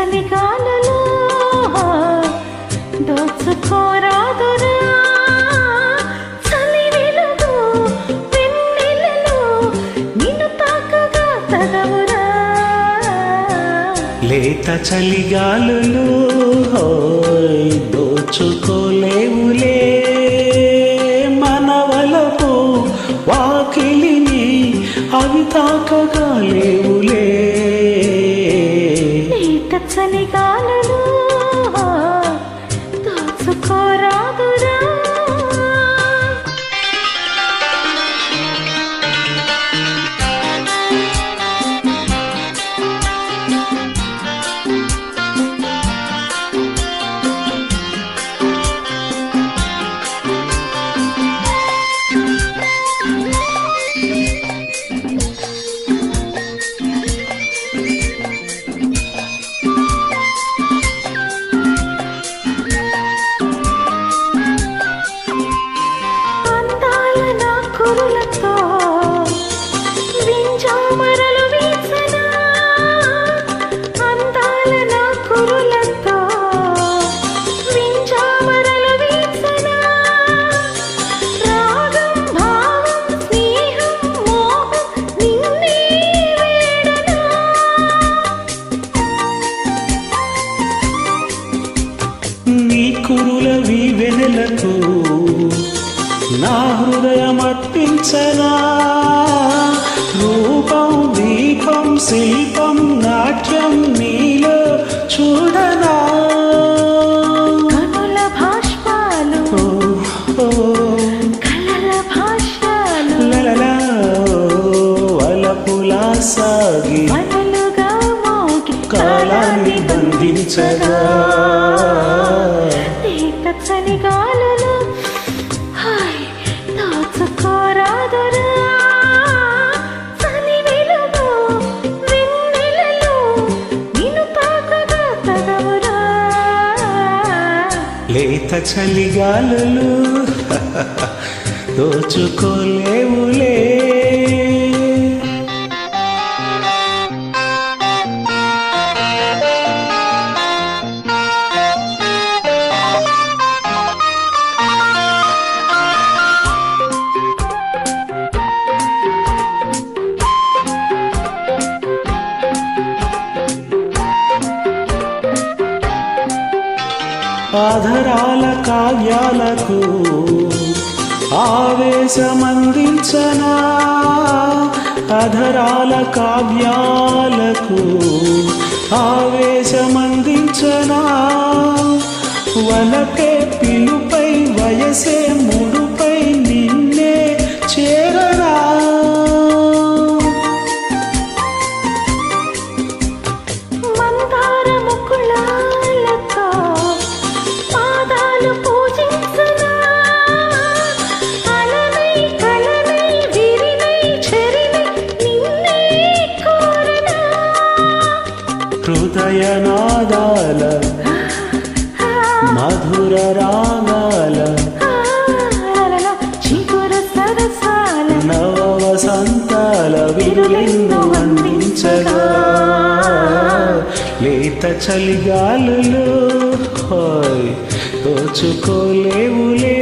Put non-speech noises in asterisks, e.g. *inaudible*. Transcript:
చలిగాలులో దోచుకోరాదురా చలి వెలుగు వెన్నెలలో నిన్ను తాకగా తగవురా. లేత చలిగాలులు దోచుకోలేవులే. మనవలపు వాకిలిని అవి తాకగా లేవులే. లేత అర్పించనా రూపం దీపం శిల్పం నాట్యం నీలో చూడనా? కనుల భాష్పాలు. ఓ, ఓ, కలల భాష్యాలు లలలా, వలపులా సాగి కాలాన్ని బంధించగా. లేత చలిగాలులు *laughs* దోచుకోలేవులే. ఆధరాల కావ్యాలకు ఆవేశమందించనా? అధరాల కావ్యాలకు ఆవేశమందించనా? వలకే హృదయనాదాల మధుర రాగాల నవ వసంతాల విరులెన్ను అందించగా లేత చలిగాలులు హాయ్ దోచుకోలేవులే